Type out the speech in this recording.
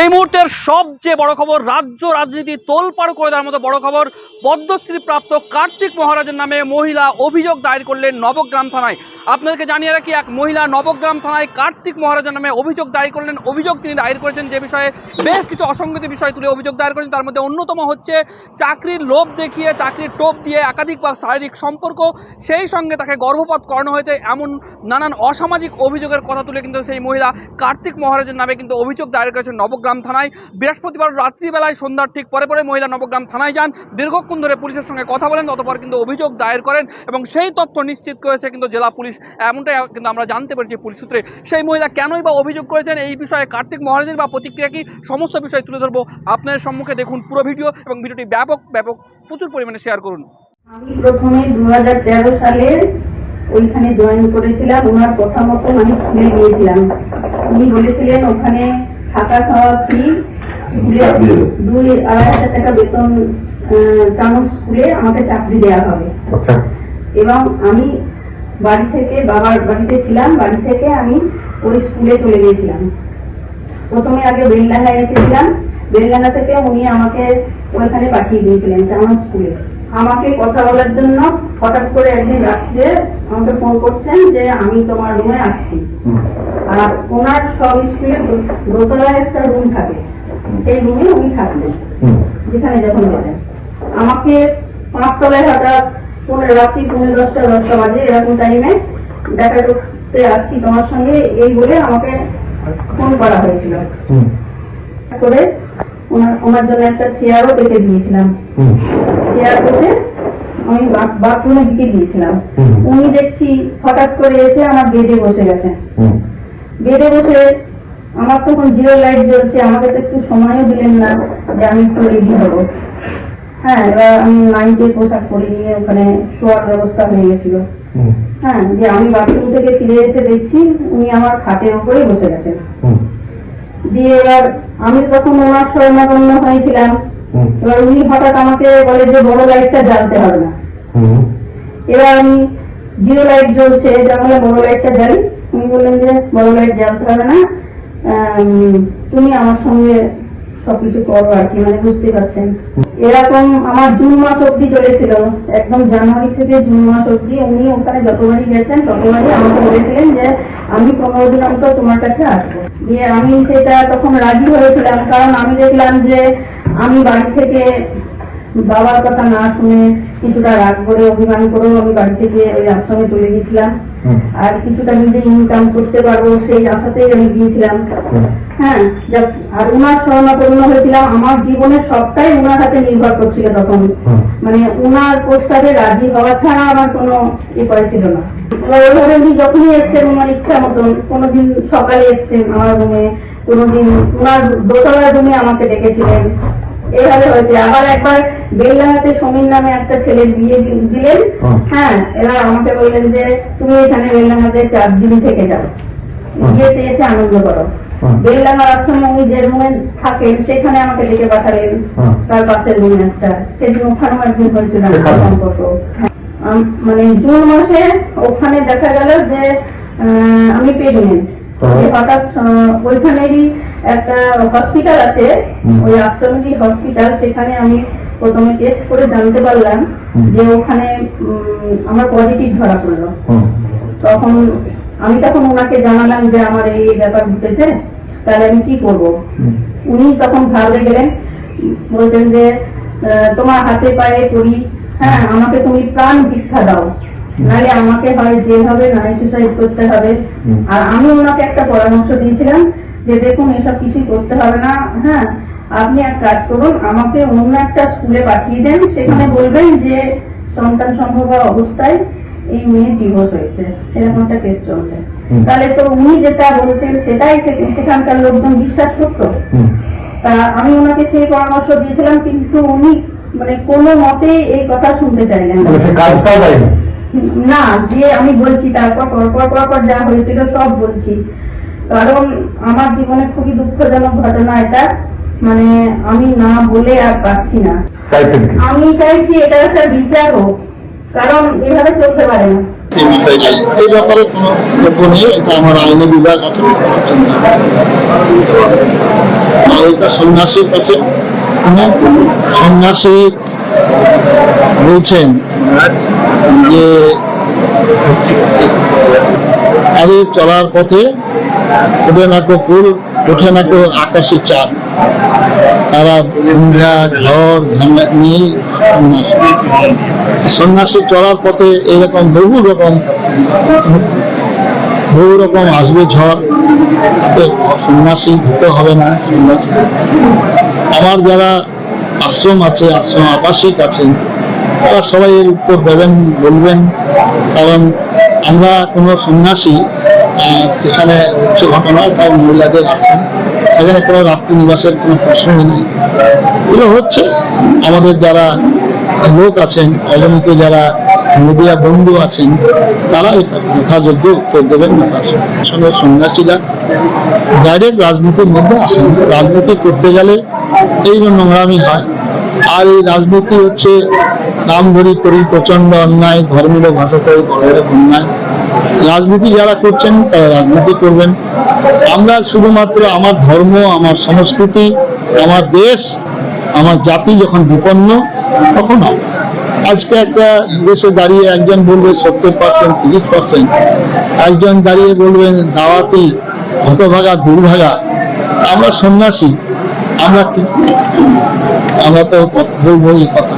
এই মুহূর্তের সবচেয়ে বড় খবর, রাজ্য রাজনীতি তোলপাড় করে দেওয়ার মতো বড় খবর, পদ্মশ্রী প্রাপ্ত কার্তিক মহারাজের নামে মহিলা অভিযোগ দায়ের করলেন নবগ্রাম থানায়। আপনাদেরকে জানিয়ে রাখি, এক মহিলা নবগ্রাম থানায় কার্তিক মহারাজের নামে অভিযোগ দায়ের করলেন। অভিযোগ তিনি দায়ের করেছেন যে বিষয়ে বেশ কিছু অসঙ্গতি বিষয় তুলে অভিযোগ দায়ের করেছেন। তার মধ্যে অন্যতম হচ্ছে, চাকরির লোভ দেখিয়ে, চাকরির টোপ দিয়ে একাধিকবার শারীরিক সম্পর্ক, সেই সঙ্গে তাকে গর্ভপাত করানো হয়েছে। এমন নানান অসামাজিক অভিযোগের কথা তুলে কিন্তু সেই মহিলা কার্তিক মহারাজের নামে কিন্তু অভিযোগ দায়ের করেছেন নবগ্রাম থানায়। বৃহস্পতিবার রাত্রিবেলায় সন্ধ্যার ঠিক পরে পরে মহিলা নবগ্রাম থানায় যান। দীর্ঘক্ষণ ধরে পুলিশের সঙ্গে কথা বলেন অতপর কিন্তু অভিযোগ দায়ের করেন এবং সেই তথ্য নিশ্চিত করেছে কিন্তু জেলা পুলিশ। এমনটাই কিন্তু আমরা জানতে পেরেছি পুলিশ সূত্রে। সেই মহিলা কেনই বা অভিযোগ করেছেন, এই বিষয়ে কার্তিক মহারাজের বা প্রতিক্রিয়া কি? সমস্ত বিষয় তুলে ধরবো আপনাদের সম্মুখে। দেখুন পুরো ভিডিও এবং ভিডিওটি ব্যাপক ব্যাপক প্রচুর পরিমাণে শেয়ার করুন। আমি প্রথমে দু হাজার তেরো সালে ওইখানে জয়েন করেছিলাম। ওনার কথা মতো আমি স্কুলে গিয়েছিলাম উনি বলেছিলেন, ওখানে থাকা খাওয়া ফ্রি দুই আড়াই হাজার টাকা বেতন চামচ স্কুলে আমাকে চাকরি দেওয়া হবে। আচ্ছা। এবং আমি বাড়ি থেকে বাবার বাড়িতে ছিলাম বাড়ি থেকে আমি ওই স্কুলে চলে গিয়েছিলাম। প্রথমে আগে বেলডাঙ্গায় এসেছিলাম বেলডাঙ্গা থেকে উনি আমাকে ওইখানে পাঠিয়ে দিয়েছিলেন চামচ স্কুলে আমাকে কথা বলার জন্য হঠাৎ করে একদিন রাত্রে আমাকে ফোন করছেন যে আমি তোমার রুমে আসছি। আর ওনার সব স্কুলে দোতলায় একটা রুম থাকে। সেই রুমে উনি থাকবেন। যেখানে যখন যাবেন। আমাকে পাঁচতলায় হঠাৎ পনেরো রাত্রি পনেরো দশটা দশটা বাজে এরকম টাইমে দেখা করতে আসছি তোমার সঙ্গে। এই বলে আমাকে ফোন করা হয়েছিল। করে ওনার ওনার জন্য একটা চেয়ারও পেতে দিয়েছিলাম। চেয়ার পেতে আমি বা- বাথরুমে দিকে দিয়েছিলাম হুম। উনি দেখছি হঠাৎ করে এসে আমার বেডে বসে গেছে বেডে বসে আমার তখন জিরো লাইট জ্বলছে আমাকে তো একটু সময়ও দিলেন না যে আমি একটু রেডি হব। হ্যাঁ এবার আমি নাইটের পোশাক পরে নিয়ে ওখানে শোয়ার ব্যবস্থা হয়ে গেছিল। হ্যাঁ যে আমি বাথরুম থেকে ফিরে এসে দেখছি উনি আমার খাটের উপরেই বসে গেছেন। দিয়ে এবার আমি তখন ওনার শরণাপন্ন হয়েছিলাম। এবার উনি হঠাৎ আমাকে বলে যে বড় লাইটটা জ্বালতে হবে না। এবার আমি জিরো লাইট জ্বলছে বড় লাইটটা জ্বালি। উনি বললেন যে বড় লাইট জ্বালতে হবে না। তুমি আমার সঙ্গে সবকিছু করো আর কি মানে বুঝতে পারছেন। এরকম আমার জুন মাস অব্দি চলেছিল। একদম জানুয়ারি থেকে জুন মাস অব্দি উনি ওখানে যতবারই গেছেন ততবারই আমাকে বলেছিলেন যে আমি পনেরো দিন অন্তর তোমার কাছে আসব। দিয়ে আমি সেটা তখন রাজি হয়েছিলাম কারণ আমি দেখলাম যে আমি বাড়ি থেকে বাবার কথা না শুনে কিছুটা রাগ করে অভিমান করেও আমি বাড়ি থেকে ওই আশ্রমে চলে গেছিলাম। আর কিছুটা যদি ইনকাম করতে পারব সেই আশাতেই আমি গিয়েছিলাম। হ্যাঁ আর উনার হয়েছিলাম। আমার জীবনের সবটাই উনার হাতে নির্ভর করছিল তখন। মানে উনার প্রস্তাবে রাজি হওয়া ছাড়া আমার কোনো উপায় ছিল না। ওইভাবে উনি যখনই এসছেন উনার ইচ্ছা মতন কোনোদিন সকালে এসছেন আমার রুমে কোনোদিন উনার দোতলা রুমে আমাকে ডেকেছিলেন এভাবে হয়েছে। আবার একবার সমীর নামে একটা ছেলে বিয়ে দিলেন। হ্যাঁ এবার আমাকে বললেন যে তুমি এখানে চার দিন থেকে যাও। গিয়েতে এসে আনন্দ করো। আশ্রমে উনি যে রুমে থাকেন সেখানে আমাকে ডেকে পাঠালেন। তার পাশের রুমে একটা। সেদিন ওখানেও একদিন হয়েছিল সম্পর্ক। মানে জুন মাসে ওখানে দেখা গেল যে আহ, আমি প্রেগনেন্ট। হঠাৎ ওইখানেরই একটা হসপিটাল আছে ওই হসপিটাল সেখানে আমি প্রথমে টেস্ট করে জানতে পারলাম যে ওখানে আমার পজিটিভ ধরা পড়ল। তখন আমি তখন ওনাকে জানালাম যে আমার এই ব্যাপার ঘটেছে তাহলে আমি কি করব? উনি তখন গেলেন বলছেন যে তোমার হাতে পায়ে করি হ্যাঁ আমাকে তুমি প্রাণ ভিক্ষা দাও। নাহলে আমাকে হয় জেল হবে নয় সুসাইড করতে হবে। আর আমি ওনাকে একটা পরামর্শ দিয়েছিলাম যে দেখুন এসব কিছুই করতে হবে না। হ্যাঁ আপনি এক কাজ করুন আমাকে অন্য একটা স্কুলে পাঠিয়ে দেন সেখানে বলবেন যে সন্তান সম্ভব অবস্থায় এই মেয়ে ডিভোর্স হয়েছে। এরকম একটা কেস চলছে। তাহলে তো উনি যেটা বলতেন সেটাই সেখানকার লোকজন বিশ্বাস করতো। তা আমি ওনাকে সেই পরামর্শ দিয়েছিলাম কিন্তু উনি মানে কোনো মতে এই কথা শুনতে চাইলেন না। যে আমি বলছি তারপর পরপর পরপর যা হয়েছিল সব বলছি। কারণ আমার জীবনে খুবই দুঃখজনক ঘটনা এটা। মানে আমি না বলে আর পারছি না। আমি চাইছি এটা একটা বিচার হোক কারণ এভাবে চলতে পারে না। এই ব্যাপারে কোনো বক্তব্য নেই এটা আমার আইনি বিভাগ আছে আইনি একটা সন্ন্যাসীর কাছে। সন্ন্যাসী বলছেন যে চলার পথে ওঠে না কো ফুল ওঠে না কো আকাশি চাঁদ। তারা দুনিয়া ঘর ঝামেলা নিয়ে সন্ন্যাসী সন্ন্যাসী চলার পথে এরকম বহু রকম বহু রকম আসবে ঝড়। সন্ন্যাসী হতে হবে না, সন্ন্যাসী। আমার যারা আশ্রম আছে, আশ্রম আবাসিক আছেন তারা সবাই এর উত্তর দেবেন, বলবেন। কারণ আমরা কোনো সন্ন্যাসী যেখানে হচ্ছে ঘটনা তার মহিলাদের আশ্রম সেখানে কোনো রাত্রি নিবাসের কোনো প্রশ্নই নেই। এগুলো হচ্ছে আমাদের যারা লোক আছেন অগণিত যারা মিডিয়া বন্ধু আছেন, তারা যথাযোগ্য উত্তর দেবেন না। তার সঙ্গে সন্ন্যাসীরা ডাইরেক্ট রাজনীতির মধ্যে আসেন। রাজনীতি করতে গেলে এই নোংরামি হয়। আর এই রাজনীতি হচ্ছে নাম ধরি করি প্রচণ্ড অন্যায়, ধর্মীয় ভাষা করে বড় বড় অন্যায়। রাজনীতি যারা করছেন, তারা রাজনীতি করবেন। আমরা শুধুমাত্র আমার ধর্ম, আমার সংস্কৃতি, আমার দেশ, আমার জাতি যখন বিপন্ন, তখন আজকে একটা দেশে দাঁড়িয়ে একজন বলবে সত্তর পার্সেন্ট, তিরিশ পার্সেন্ট। একজন দাঁড়িয়ে বলবেন, দাওয়াতি হতভাগা, দুর্ভাগা। আমরা সন্ন্যাসী, আমরা আমরা তো বলব এই কথা।